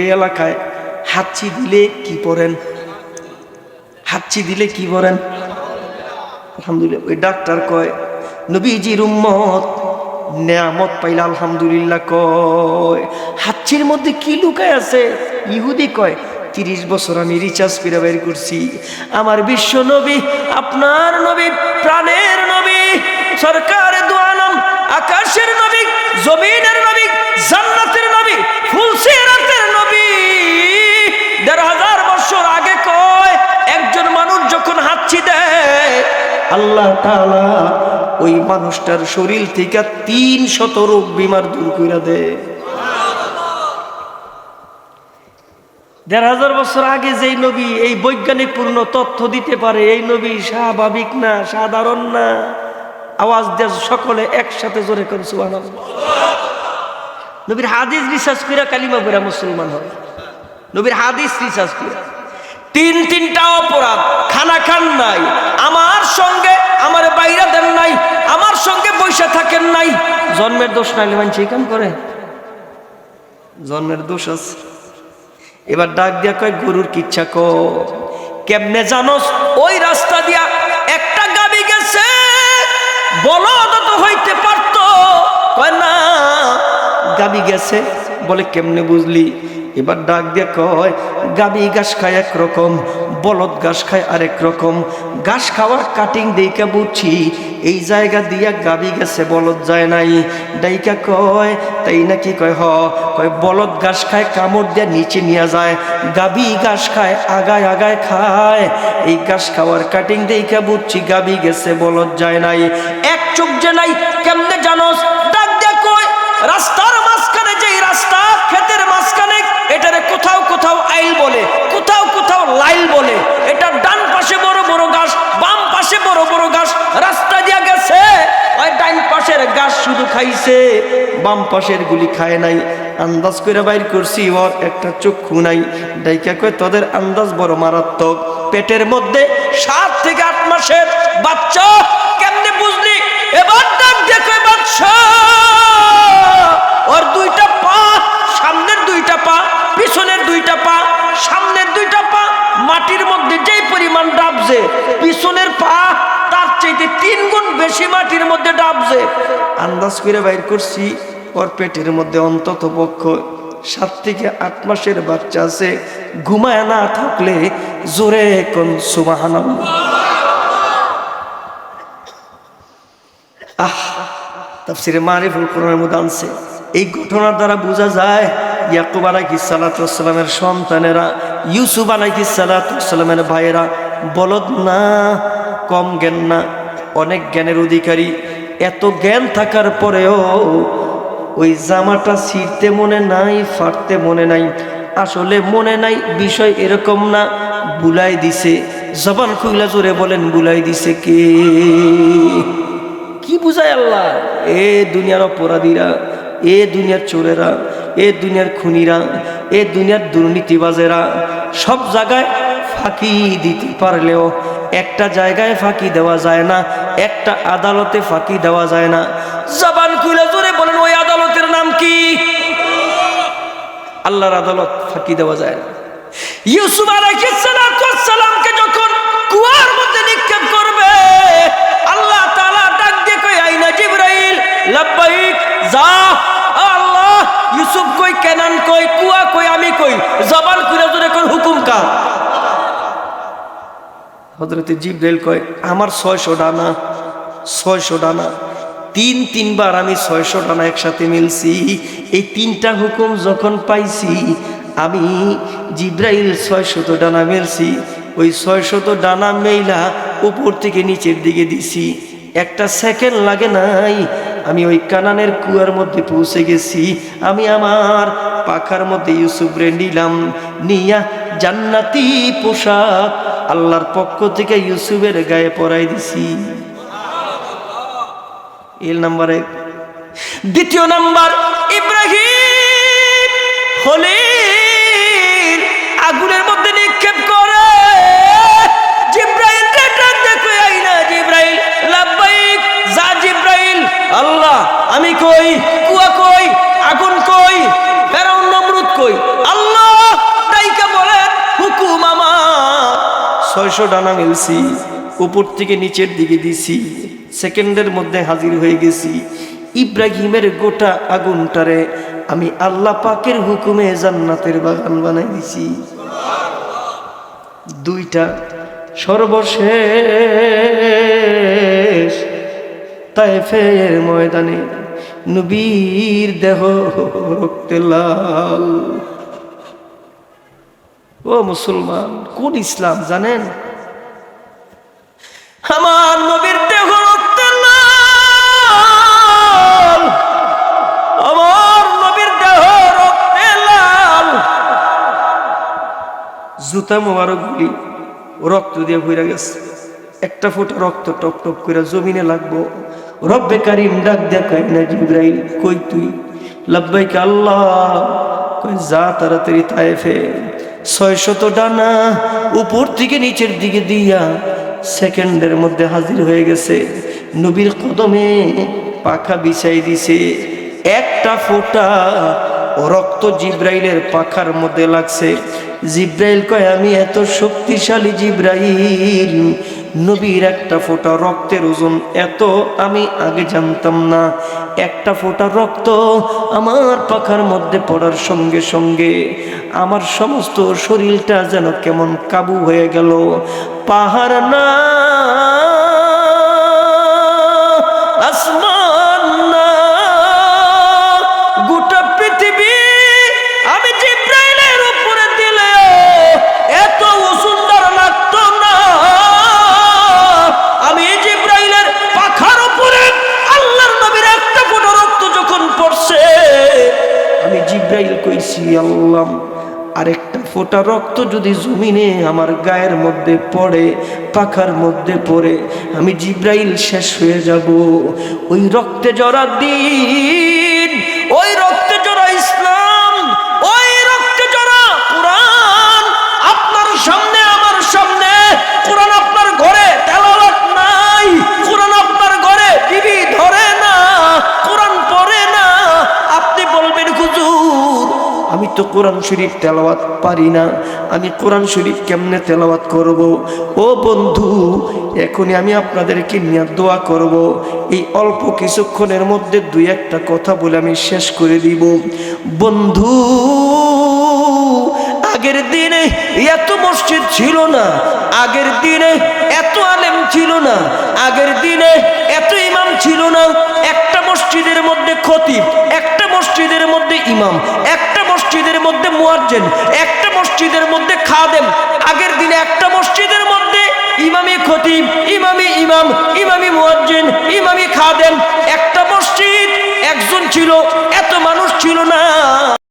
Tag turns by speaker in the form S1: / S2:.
S1: এই এলাকায় হাঁচি দিলে কি পড়েন? হাঁচি দিলে কি পড়েন? আলহামদুলিল্লাহ, ওই ডাক্তার কয়, নবীজির উম্মত নেয়ামত পাইলে আলহামদুলিল্লাহ কয়। হাচ্ছির মধ্যে কি লুকায় আছে? ইহুদি কয়, তিরিশ বছর আমি রিচার্জ করে বের করছি। আমার বিশ্ব নবী, আপনার নবী, প্রাণের নবী সরকার আকাশের নবী, জমিনের নবী, জান্নাতের নবী ফুলসিরাতের দেয় আল্লাহ ওই মানুষটার শরীর থেকে তিন শত রোগ বিমার দূর করে দেয় দেড় হাজার বছর আগে যেই নবী এই বৈজ্ঞানিক পূর্ণ তথ্য দিতে পারে, এই নবী স্বাভাবিক না, সাধারণ না? আওয়াজ দেয় সকলে একসাথে জোরে সুবহানাল্লাহ। নবীর হাদিস রিসার্চ করে কালিমা বেরা মুসলমান হয় নবীর হাদিস রিসার্চ করে তিন তিনটা অপরাধ, খানা খান নাই, আমার সঙ্গে আমার বাইরা দেন নাই, আমার সঙ্গে বৈশা থাকেন নাই। জন্মের দোষ নাইলে মানছি কাম করে। জন্মের দোষ আছে। এবার ডাক দিয়া কয়, গরুর কিচ্ছা ক কেমনে জানোস? ওই রাস্তা দিয়া একটা গাবি গেছে, বলদ তো হইতে পারতো। কয়, না, গাবি গেছে। বলে, কেমনে বুঝলি? এবার ডাক দিয়ে কয়, গাবি ঘাস খায় একরকম, বলদ ঘাস খায় আরেক রকম। ঘাস খাওয়ার কাটিং দেইকা বুঝছি, এই জায়গা দিয়া গাবি গেছে বলদ যায় নাই। ডাইকা কয়, তাই নাকি? কয়, হ। কয়, বলদ ঘাস খায়, কামড় দিয়ে নিচে নিয়ে যায়। গাবি ঘাস খায়, আগায় আগায় খায়। এই ঘাস খাওয়ার কাটিং দেইকা বুঝছি, গাবি গেছে বলদ যায় নাই। এক চোখ যে নাই, কেমনে জানোস ডাক দিয়ে কয় রাস্তার মাঝখানে যেই রাস্তা ক্ষেতের মাঝখানে এটারে কোথাও কোথাও আইল বলে কোথাও কোথাও লাইল বলে এটা ডান পাশে বড় বড় গাছ বাম পাশে বড় বড় গাছ রাস্তা দিয়া গেছে ওই ডান পাশের গাছ শুধু খাইছে, বাম পাশের গুলি খায় নাই। আন্দাজ করে বাইর করছি, ওর একটা চক্ষু নাই। ডাইকা কয়, তোদের আন্দাজ বড় মারাত্মক। পেটের মধ্যে সাত থেকে আট মাসের বাচ্চা, কেমনে বুঝলি? এবার ডাক দেখে বাচ্চা। আন্দাজ করে বাইর করছি, ওর পেটের মধ্যে অন্তত পক্ষ সাত থেকে আট মাসের বাচ্চা আছে, ঘুমায় না থাকলে জোরে কোন কোরআনের মধ্যে আনছে। এই ঘটনার দ্বারা বোঝা যায়, ইয়াকুব আলাইহিস সালামের সন্তানেরা, ইউসুফ আলাইহিস সালামের ভাইয়েরা বলদ না, কম জ্ঞান না, অনেক জ্ঞানের অধিকারী। এত জ্ঞান থাকার পরেও ওই জামাটা ছিঁড়তে মনে নাই, ফাটতে মনে নাই। আসলে মনে নাই, বিষয় এরকম না। বুলাই দিছে, জবান খুইলা জোরে বলেন, বুলাই দিছে কে? কি বুঝায় আল্লাহ? এ দুনিয়ার অপরাধীরা, এ দুনিয়ার চোরেরা, এ দুনিয়ার খুনিরা, এ দুনিয়ার দুর্নীতিবাজেরা, সব জায়গায় ফাঁকি দিতে পারলেও একটা জায়গায় ফাঁকি দেওয়া যায় না। একটা আদালতে ফাঁকি দেওয়া যায় না। জবান খুলে জোরে বলেন, ওই আদালতের নাম কি? আল্লাহর আদালত ফাঁকি দেওয়া যায় না। ইউসুফ আলাইহিস সালামকে যখন কুয়ার মধ্যে নিক্ষেপ করবে, আল্লাহ ডাক দিয়ে কই আইনা জিবরাইল, লাব্বাইক, যা, আল্লাহ, ইউসুফ কই, কেনান কই, কুয়া কই, আমি কই? জবান খুলে জোরে কোন হুকুম কা হযরতে জিবরাইল কয়, আমার ছয়শো ডানা ছয়শো ডানা, তিন, তিনবার আমি ছয়শো ডানা একসাথে মিলছি। এই তিনটা হুকুম যখন পাইছি, আমি জিব্রাইল ছয়শত ডানা মেলছি। ওই ছয়শত ডানা মেইলা উপর থেকে নিচের দিকে দিছি। একটা সেকেন্ড লাগে নাই, আমি ওই কানানের কুয়ার মধ্যে পৌঁছে গেছি। আমি আমার পাখার মধ্যে ইউসুফ রে নিলাম, নিয়া জান্নাতি পোশাক আল্লাহর পক্ষ থেকে ইউসুফের গায়ে পরাই দিছি। এল নাম্বার। এক দ্বিতীয় নাম্বার, ইব্রাহিম খলিল ছয়শো ডানা মিলছি, উপর থেকে নিচের দিকে দিছি, সেকেন্ডের মধ্যে হাজির হয়ে গেছি। ইব্রাহিমের গোটা আগুনটারে আমি আল্লাহ পাকের হুকুমে জান্নাতের বাগান বানাই দিছি। দুইটা সর্বশেষ তাইফের ময়দানে নবীর দেহ রক্তে লাল। ও মুসলমান, কোন ইসলাম জানেন? জুতা মোবারকগুলি রক্ত দিয়ে ভইরা গেছে। একটা ফোঁটা রক্ত টপ টপ করে জমিনে লাগবো। রব্বে কারিম ডাক দেখাই কই তুই? লাব্বাইক, আল্লাহ। কই যা তাড়াতাড়ি তায়েফে। ছয় শত ডানা উপর থেকে নিচের দিকে দিয়া সেকেন্ডের মধ্যে হাজির হয়ে গেছে। নবীর কদমে পাখা বিছাই দিছে। একটা ফোঁটা রক্ত জিব্রাইলের পাখার মধ্যে লাগছে। জিব্রাইল কয়, আমি এত শক্তিশালী জিব্রাইল, নবীর একটা ফোঁটা রক্তের ওজন এত, আমি আগে জানতাম না। একটা ফোঁটা রক্ত আমার পাখার মধ্যে পড়ার সঙ্গে সঙ্গে আমার সমস্ত শরীরটা যেন কেমন কাবু হয়ে গেল। পাহাড় না জিব্রাইল কইছি, আল্লাহ, আরেকটা ফোটা রক্ত যদি জমিনে আমার গায়ের মধ্যে পড়ে, পাখার মধ্যে পড়ে, আমি জিব্রাইল শেষ হয়ে যাব। ওই রক্তে জরা দিন, ওই রক্তে আমি তো কোরআন শরীফ তেলাওয়াত পারি না। আমি কোরআন শরীফ কেমনে তেলাওয়াত করব? ও বন্ধু, এখনই আমি আপনাদেরকে নিয়ে দোয়া করব। এই অল্প কিছুক্ষণের মধ্যে দুই একটা কথা বলে আমি শেষ করে দিব। বন্ধু, আগের দিনে এত মসজিদ ছিল না, আগের দিনে এত আলেম ছিল না, আগের দিনে এত ইমাম ছিল না। একটা মসজিদের মধ্যে খতিব, একটা মসজিদের মধ্যে ইমাম মুয়াজ্জেন, একটা মসজিদের মধ্যে খাদেম, আগের দিনে একটা মসজিদের মধ্যে ইমামি খতিব ইমামি ইমাম ইমামি মুয়াজ্জিন ইমামি খাদেম, একটা মসজিদ, একজন ছিল, এত মানুষ ছিল না।